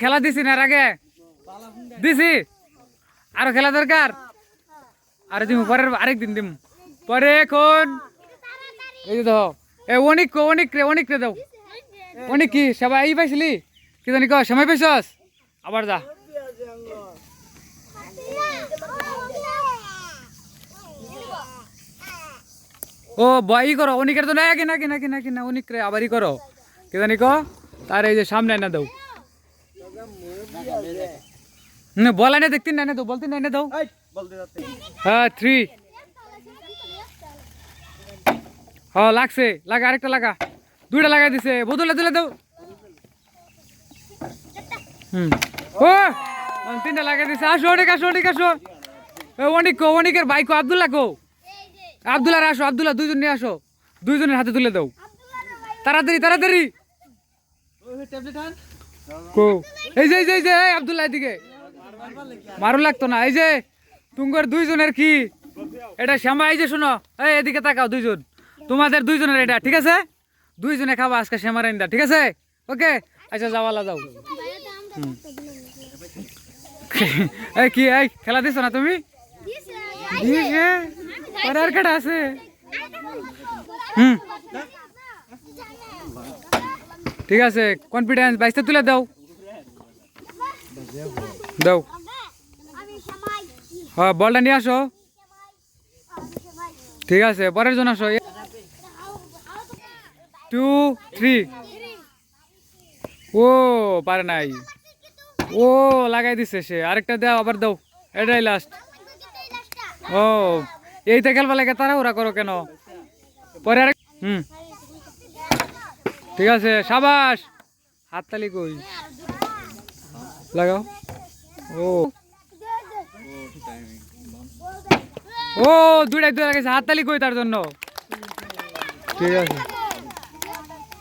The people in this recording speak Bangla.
খেলা দিছি না আগে? দিছি। আরও খেলা দরকার? আরে দিম, পরের আরেকদিন দিম। পরে এখন এই যে দাও এ অনেক অনেক রে অনেক রে দাও। অনেক কি? সবাই এই পাইছিলি? কি জানি কো সময় পাইছস? আবার যা। ও বই করো, অনিকের তো না কিনা কিনা কিনা কিনা অনিক রে আবারই করো। কি জানি কো তার এই যে সামনে না দাও। না বলা না দেখতে না দাও বলতে না দাও। হ্যাঁ থ্রি হ্যাঁ লাগছে লাগা আরেকটা লাগা। দুইটা লাগাই দিছে। বদলে দিলে দাও। হুম। ও তিনটা লাগাই দিছে। আসো অনেক আসো অনেক আসো। অনেক কো অনিকের বাইক কো আব্দুল্লাহ কো। আব্দুল্লাহ আসো আব্দুল্লাহ দুইজন নিয়ে আসো। দুইজনের হাতে তুলে দাও। তাড়াতাড়ি তাড়াতাড়ি। কো। এই যে এই যে, এই আব্দুল্লাহ এদিকে। মারু লাগতো না। এই যে, তুঙ্গর দুইজনের কি? এটা শ্যামা, এই যে শোনো, এই এদিকে তাকাও দুইজন। তোমাদের দুইজনের এটা, ঠিক আছে? দুইজনে খাবা আজকে শ্যামার আইন্দা, ঠিক আছে? ওকে? আচ্ছা যাওয়ালা যাও। এই কি, এই খেলা দিছো না তুমি? পরে আর কাটা আছে? হুম। ঠিক আছে কনফিডেন্স বাইসটা তুলে দাও। দাও। হ্যাঁ বলটা নিয়ে আসো। ঠিক আছে, পরের জন আসো। টু থ্রি ও, পারে নাই। ও, লাগাই দিছে সে। আরেকটা দাও, আবার দাও। এটাই লাস্ট ও, এইটা খেলবা লাগে তারা ওরা করো কেন? পরে আরেক হুম। ঠিক আছে, সাবাস। হাততালি কই লাগাও। ও। ও দুটাই দুটা গেছে। হাততালি কই তার জন্য। ঠিক আছে।